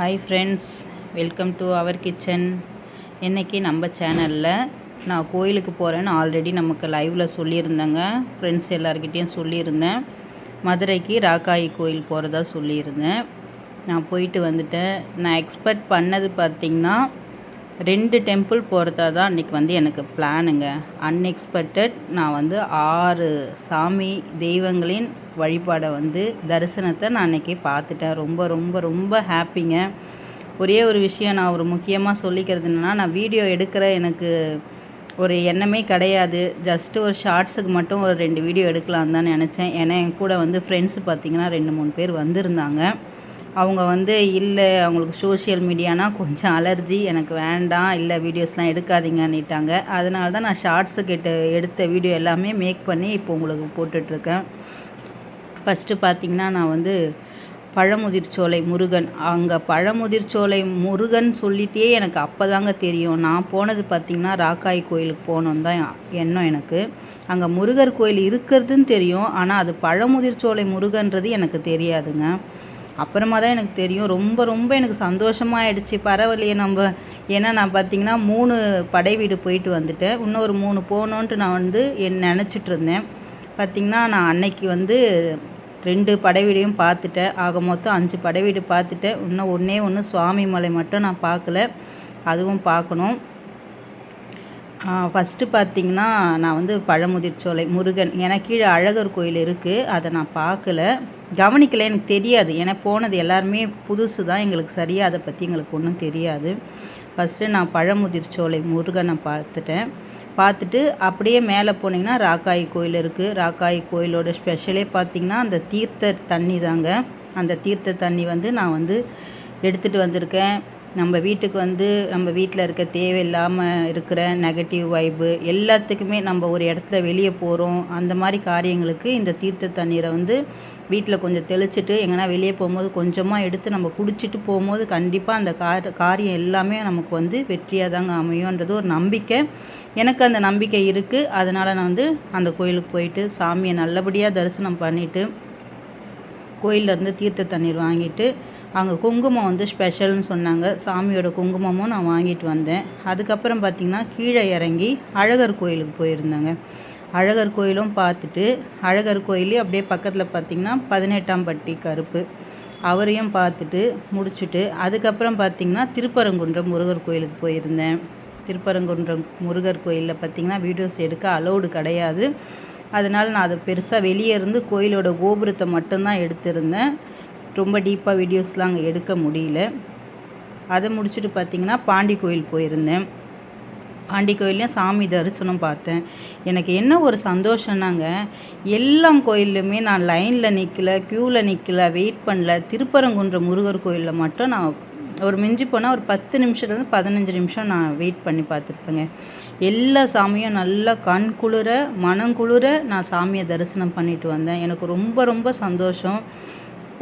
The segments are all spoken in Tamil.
Hi friends welcome to our kitchen இன்றைக்கி நம்ம சேனலில் நான் கோயிலுக்கு போகிறேன்னு ஆல்ரெடி நமக்கு லைவில் சொல்லியிருந்தேங்க. ஃப்ரெண்ட்ஸ் எல்லாருக்கிட்டேயும் சொல்லியிருந்தேன். மதுரைக்கு ராக்காயி கோயில் போகிறதா சொல்லியிருந்தேன். நான் போயிட்டு வந்துட்டேன். நான் எக்ஸ்பெக்ட் பண்ணது பார்த்திங்கன்னா ரெண்டு டெம்பிள் போகிறதா தான் அன்றைக்கி வந்து எனக்கு பிளானுங்க. அன்எக்ஸ்பெக்டட் நான் வந்து ஆறு சாமி தெய்வங்களின் வழிபாடை வந்து தரிசனத்தை நான் அன்றைக்கி பார்த்துட்டேன். ரொம்ப ரொம்ப ரொம்ப ஹாப்பிங்க. ஒரே ஒரு விஷயம் நான் ஒரு முக்கியமாக சொல்லிக்கிறது என்னென்னா நான் வீடியோ எடுக்கிற எனக்கு ஒரு எண்ணமே கிடையாது. ஜஸ்ட்டு ஒரு ஷார்ட்ஸுக்கு மட்டும் ஒரு ரெண்டு வீடியோ எடுக்கலாம் தான் நினச்சேன். ஏன்னா என் கூட வந்து ஃப்ரெண்ட்ஸ் பார்த்திங்கன்னா ரெண்டு மூணு பேர் வந்திருந்தாங்க. அவங்க வந்து இல்லை அவங்களுக்கு சோஷியல் மீடியானா கொஞ்சம் அலர்ஜி எனக்கு வேண்டாம் இல்லை வீடியோஸ்லாம் எடுக்காதீங்கன்னுட்டாங்க. அதனால தான் நான் ஷார்ட்ஸு கேட்டு எடுத்த வீடியோ எல்லாமே மேக் பண்ணி இப்போ உங்களுக்கு போட்டுட்ருக்கேன். ஃபஸ்ட்டு பார்த்திங்கன்னா நான் வந்து பழமுதிர்ச்சோலை முருகன். அங்கே பழமுதிர்ச்சோலை முருகன் சொல்லிட்டே எனக்கு அப்போ தாங்க தெரியும். நான் போனது பார்த்திங்கன்னா ராக்காய் கோயிலுக்கு போனோம் தான் எண்ணம் எனக்கு. அங்கே முருகர் கோயில் இருக்கிறதுன்னு தெரியும். ஆனால் அது பழமுதிர்ச்சோலை முருகன்றது எனக்கு தெரியாதுங்க. அப்புறமா தான் எனக்கு தெரியும். ரொம்ப ரொம்ப எனக்கு சந்தோஷமாயிடுச்சு. பரவாயில்லையே நம்ம. ஏன்னா நான் பார்த்தீங்கன்னா மூணு படை வீடு போயிட்டு வந்துட்டேன். இன்னொரு மூணு போகணுன்ட்டு நான் வந்து என் நினச்சிட்டு இருந்தேன். பார்த்திங்கன்னா நான் அன்னைக்கு வந்து ரெண்டு படை வீடையும் பார்த்துட்டேன் ஆக மொத்தம் அஞ்சு படை வீடு பார்த்துட்டேன் இன்னும் ஒன்றே ஒன்று சுவாமி மலை மட்டும் நான் பார்க்கல அதுவும் பார்க்கணும் ஃபஸ்ட்டு பார்த்திங்கன்னா நான் வந்து பழமுதிர்ச்சோலை முருகன். ஏன்னா கீழே அழகர் கோயில் இருக்குது அதை நான் பார்க்கல கவனிக்கலை எனக்கு தெரியாது. ஏன்னா போனது எல்லாருமே புதுசு தான். எங்களுக்கு சரியாக அதை பற்றி எங்களுக்கு ஒன்றும் தெரியாது. ஃபஸ்ட்டு நான் பழமுதிர் சோலை முருகனை பார்த்துட்டேன். பார்த்துட்டு அப்படியே மேலே போனீங்கன்னா ராக்காயி கோயில் இருக்குது ராக்காயி கோயிலோட ஸ்பெஷலே பார்த்திங்கன்னா அந்த தீர்த்த தண்ணி தாங்க. அந்த தீர்த்த தண்ணி வந்து நான் வந்து எடுத்துகிட்டு வந்திருக்கேன். நம்ம வீட்டுக்கு வந்து நம்ம வீட்டில் இருக்க தேவையில்லாமல் இருக்கிற நெகட்டிவ் வைப்பு எல்லாத்துக்குமே நம்ம ஒரு இடத்துல வெளியே போகிறோம் அந்த மாதிரி காரியங்களுக்கு இந்த தீர்த்த தண்ணீரை வந்து வீட்டில் கொஞ்சம் தெளிச்சிட்டு எங்கன்னா வெளியே போகும்போது கொஞ்சமாக எடுத்து நம்ம குடிச்சிட்டு போகும்போது கண்டிப்பாக அந்த கார் காரியம் எல்லாமே நமக்கு வந்து வெற்றியாக தாங்க அமையும்ன்றது ஒரு நம்பிக்கை. எனக்கு அந்த நம்பிக்கை இருக்குது அதனால் நான் வந்து அந்த கோயிலுக்கு போயிட்டு சாமியை நல்லபடியாக தரிசனம் பண்ணிவிட்டு கோயிலேருந்து தீர்த்த தண்ணீர் வாங்கிட்டு அங்கே குங்குமம் வந்து ஸ்பெஷல்னு சொன்னாங்க. சாமியோட குங்குமமும் நான் வாங்கிட்டு வந்தேன். அதுக்கப்புறம் பார்த்திங்கன்னா கீழே இறங்கி அழகர் கோயிலுக்கு போயிருந்தேங்க. அழகர் கோயிலும் பார்த்துட்டு அழகர் கோயிலையும் அப்படியே பக்கத்தில் பார்த்திங்கன்னா பதினெட்டாம் பட்டி கருப்பு. அவரையும் பார்த்துட்டு முடிச்சுட்டு அதுக்கப்புறம் பார்த்திங்கன்னா திருப்பரங்குன்றம் முருகர் கோயிலுக்கு போயிருந்தேன். திருப்பரங்குன்றம் முருகர் கோயிலில் பார்த்திங்கன்னா வீடியோஸ் எடுக்க அலோடு கிடையாது. அதனால் நான் அதை பெருசாக வெளியே இருந்து கோயிலோட கோபுரத்தை மட்டும்தான் எடுத்திருந்தேன். ரொம்ப டீப்பாக வீடியோஸ்லாம் அங்கே எடுக்க முடியல. அதை முடிச்சுட்டு பார்த்திங்கன்னா பாண்டி கோயில் போயிருந்தேன். பாண்டி கோயிலையும் சாமி தரிசனம் பார்த்தேன். எனக்கு என்ன ஒரு சந்தோஷம்னாங்க எல்லா கோயில்லையுமே நான் லைனில் நிற்கல க்யூவில் நிற்கல வெயிட் பண்ணல. திருப்பரங்குன்ற முருகர் கோயிலில் மட்டும் நான் ஒரு மிஞ்சி போனால் ஒரு பத்து நிமிஷத்துலேருந்து பதினஞ்சு நிமிஷம் நான் வெயிட் பண்ணி பார்த்துருப்பேங்க. எல்லா சாமியும் நல்லா கண் குளிர மனம் குளிர நான் சாமியை தரிசனம் பண்ணிட்டு வந்தேன். எனக்கு ரொம்ப ரொம்ப சந்தோஷம்.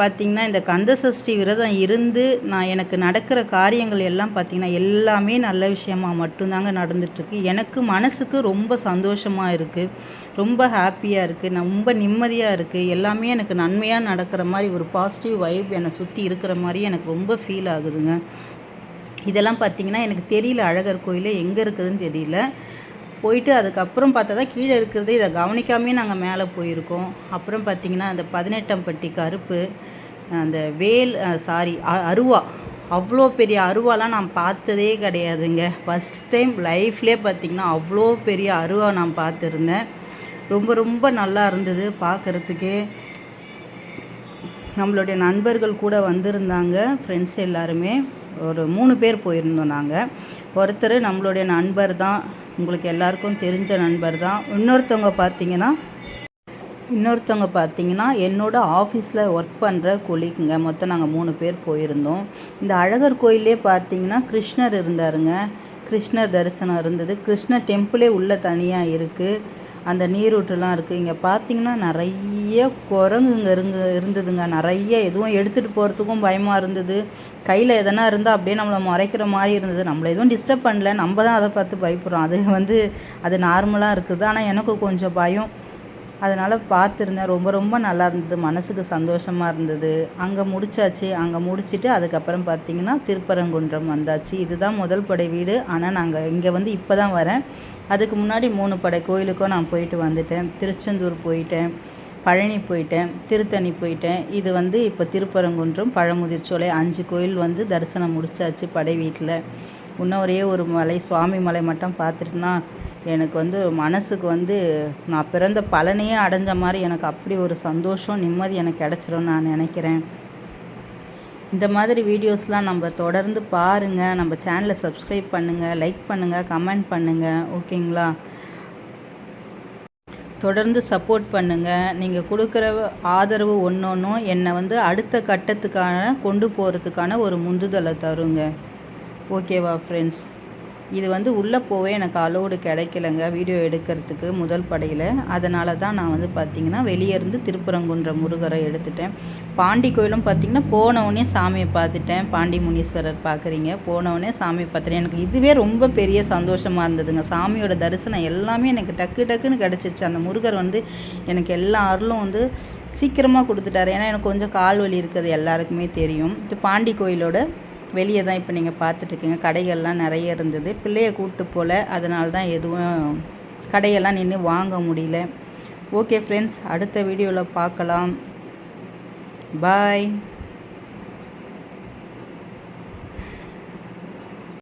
பார்த்திங்கன்னா இந்த கந்த சஷ்டி விரதம் இருந்து நான் எனக்கு நடக்கிற காரியங்கள் எல்லாம் பார்த்திங்கன்னா எல்லாமே நல்ல விஷயமாக மட்டும்தாங்க நடந்துட்டுருக்கு. எனக்கு மனசுக்கு ரொம்ப சந்தோஷமாக இருக்குது ரொம்ப ஹாப்பியாக இருக்குது ரொம்ப நிம்மதியாக இருக்குது எல்லாமே எனக்கு நன்மையாக நடக்கிற மாதிரி ஒரு பாசிட்டிவ் வைப் என்னை சுற்றி இருக்கிற மாதிரி எனக்கு ரொம்ப ஃபீல் ஆகுதுங்க. இதெல்லாம் பார்த்திங்கன்னா எனக்கு தெரியல அழகர் கோயில் எங்கே இருக்குதுன்னு தெரியல. போயிட்டு அதுக்கப்புறம் பார்த்தா தான் கீழே இருக்கிறது இதை கவனிக்காமே நாங்கள் மேலே போயிருக்கோம். அப்புறம் பார்த்திங்கன்னா அந்த பதினெட்டாம் பட்டி கருப்பு. அந்த வேல் சாரி அருவா. அவ்வளோ பெரிய அருவாலாம் நான் பார்த்ததே கிடையாதுங்க. ஃபஸ்ட் டைம் லைஃப்லேயே பார்த்திங்கன்னா அவ்வளோ பெரிய அருவா நான் பார்த்துருந்தேன். ரொம்ப ரொம்ப நல்லா இருந்தது பார்க்குறதுக்கே. நம்மளுடைய நண்பர்கள் கூட வந்திருந்தாங்க ஃப்ரெண்ட்ஸ் எல்லாருமே. ஒரு மூணு பேர் போயிருந்தோம் நாங்கள் ஒருத்தர் நம்மளுடைய நண்பர் தான் உங்களுக்கு எல்லாருக்கும் தெரிஞ்ச நண்பர் தான் இன்னொருத்தவங்க பார்த்தீங்கன்னா இன்னொருத்தவங்க பார்த்தீங்கன்னா என்னோடய ஆஃபீஸில் ஒர்க் பண்ணுற கொலிக்குங்க. மொத்தம் நாங்கள் மூணு பேர் போயிருந்தோம். இந்த அழகர் கோயிலே பார்த்தீங்கன்னா கிருஷ்ணர் இருந்தாருங்க. கிருஷ்ணர் தரிசனம் இருந்தது. கிருஷ்ணர் டெம்பிளே உள்ளே தனியாக இருக்குது அந்த நீரூற்றுலாம் இருக்குது இங்கே பார்த்தீங்கன்னா நிறைய குரங்குங்க இருங்க இருந்ததுங்க. நிறைய எதுவும் எடுத்துகிட்டு போகிறதுக்கும் பயமாக இருந்தது. கையில் எதனா இருந்தால் அப்படியே நம்மளை மறைக்கிற மாதிரி இருந்தது. நம்மளை எதுவும் டிஸ்டர்ப் பண்ணல. நம்ம தான் அதை பார்த்து பயப்படுறோம். அது வந்து அது நார்மலாக இருக்குது. ஆனால் எனக்கு கொஞ்சம் பயம். அதனால் பார்த்துருந்தேன். ரொம்ப ரொம்ப நல்லா இருந்தது. மனதுக்கு சந்தோஷமாக இருந்தது. அங்கே முடிச்சாச்சு. அங்கே முடிச்சுட்டு அதுக்கப்புறம் பார்த்திங்கன்னா திருப்பரங்குன்றம் வந்தாச்சு. இதுதான் முதல் படை வீடு. ஆனால் நாங்கள் இங்கே வந்து இப்போ தான் வரேன். அதுக்கு முன்னாடி மூணு படை கோயிலுக்கும் நான் போயிட்டு வந்துட்டேன். திருச்செந்தூர் போயிட்டேன். பழனி போயிட்டேன். திருத்தணி போயிட்டேன். இது வந்து இப்போ திருப்பரங்குன்றம் பழமுதிர்ச்சோலை அஞ்சு கோயில் வந்து தரிசனம் முடிச்சாச்சு படை வீட்டில் இன்னும் ஒரே ஒரு மலை சுவாமி மலை மட்டும் பார்த்துட்டுனா எனக்கு வந்து மனசுக்கு வந்து நான் பிறந்த பலனையே அடைஞ்ச மாதிரி எனக்கு அப்படி ஒரு சந்தோஷம் நிம்மதி எனக்கு கிடச்சிரும் நான் நினைக்கிறேன். இந்த மாதிரி வீடியோஸ்லாம் நம்ம தொடர்ந்து பாருங்கள் நம்ம சேனலை சப்ஸ்கிரைப் பண்ணுங்கள் லைக் பண்ணுங்கள் கமெண்ட் பண்ணுங்கள் ஓகேங்களா? தொடர்ந்து சப்போர்ட் பண்ணுங்கள் நீங்கள் கொடுக்குற ஆதரவு ஒன்று ஒன்றும் என்னை வந்து அடுத்த கட்டத்துக்கான கொண்டு போகிறதுக்கான ஒரு முந்துதலை தருங்க. ஓகேவா ஃப்ரெண்ட்ஸ் இது வந்து உள்ளே போவே எனக்கு அலோடு கிடைக்கலங்க வீடியோ எடுக்கிறதுக்கு முதல் படையில். அதனால தான் நான் வந்து பார்த்திங்கன்னா வெளியே இருந்து திருப்பரங்குன்ற முருகரை எடுத்துட்டேன். பாண்டி கோயிலும் பார்த்திங்கன்னா போனவுடனே சாமியை பார்த்துட்டேன். பாண்டி முனீஸ்வரர் பார்க்குறீங்க போனவுடனே சாமியை பார்த்துட்டேன். எனக்கு இதுவே ரொம்ப பெரிய சந்தோஷமாக இருந்ததுங்க. சாமியோட தரிசனம் எல்லாமே எனக்கு டக்கு டக்குன்னு கிடச்சிச்சு. அந்த முருகர் வந்து எனக்கு எல்லா அருளும் வந்து சீக்கிரமாக கொடுத்துட்டாரு. ஏன்னா எனக்கு கொஞ்சம் கால் வலி இருக்கிறது எல்லாருக்குமே தெரியும். இது பாண்டி கோயிலோட வெளியே தான் இப்போ நீங்கள் பார்த்துட்ருக்கீங்க. கடைகள்லாம் நிறைய இருந்தது. பிள்ளைய கூப்பிட்டு போகல அதனால தான் எதுவும் கடையெல்லாம் நின்று வாங்க முடியல. ஓகே ஃப்ரெண்ட்ஸ் அடுத்த வீடியோவில் பார்க்கலாம். பாய்